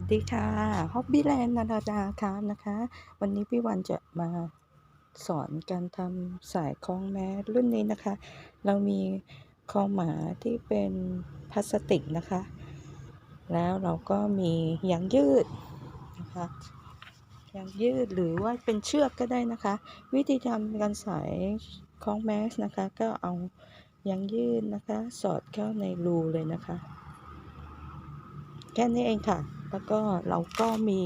วัสดีค่ะฮอบบี้แลนด์นาดาดาครับนะคะ วันนี้พี่วันจะมาสอนการทำสายคล้องแมสรุ่นนี้นะคะ เรามีคล้องหมาที่เป็นพลาสติกนะคะ แล้วเราก็มียางยืดนะคะยางยืดหรือว่าเป็นเชือกก็ได้นะคะ วิธีทำการสายคล้องแมสนะคะ ก็เอายางยืดนะคะ สอดเข้าในรูเลยนะคะแค่นี้เองค่ะ แล้วก็เราก็มี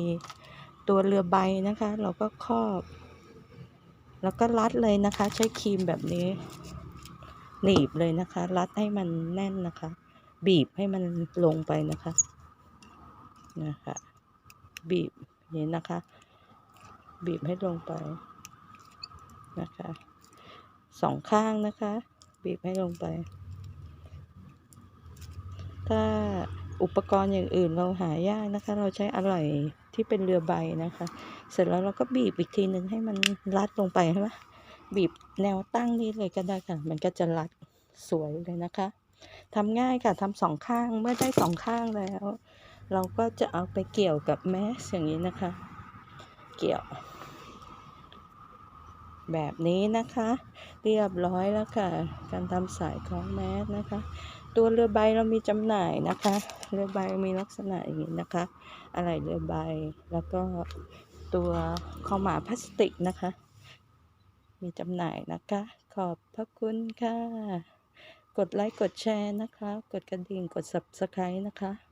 ตัวเรือใบนะคะ เราก็ครอบ แล้วก็รัดเลยนะคะ ใช้ครีมแบบนี้ หนีบเลยนะคะ รัดให้มันแน่นนะคะ บีบให้มันลงไปนะคะนะคะ บีบอย่างนี้นะคะ บีบให้ลงไปนะคะสองข้างนะคะ บีบให้ลงไป ถ้า อุปกรณ์อย่างอื่นเราหายากนะคะ เราใช้อะไหล่ที่เป็นเรือใบนะคะ เสร็จแล้วเราก็บีบอีกทีหนึ่งให้มันรัดลงไปใช่ไหมบีบแนวตั้งนี้เลยก็ได้ค่ะ มันก็จะรัดสวยเลยนะคะทำง่ายค่ะทำสองข้างเมื่อได้สองข้างแล้ว เราก็จะเอาไปเกี่ยวกับแมสอย่างนี้นะคะ เกี่ยว แบบนี้นะคะ เรียบร้อยแล้วค่ะ การทำสายคล้องแมสนะคะ ตัวเรือใบเรามีจำหน่ายนะคะ เรือใบมีลักษณะอย่างนี้นะคะ อะไรเรือใบแล้วก็ตัวคอหมาพลาสติกนะคะ มีจำหน่ายนะคะ ขอบพระคุณค่ะ กดไลค์กดแชร์นะคะ กดกระดิ่งกด subscribe นะคะ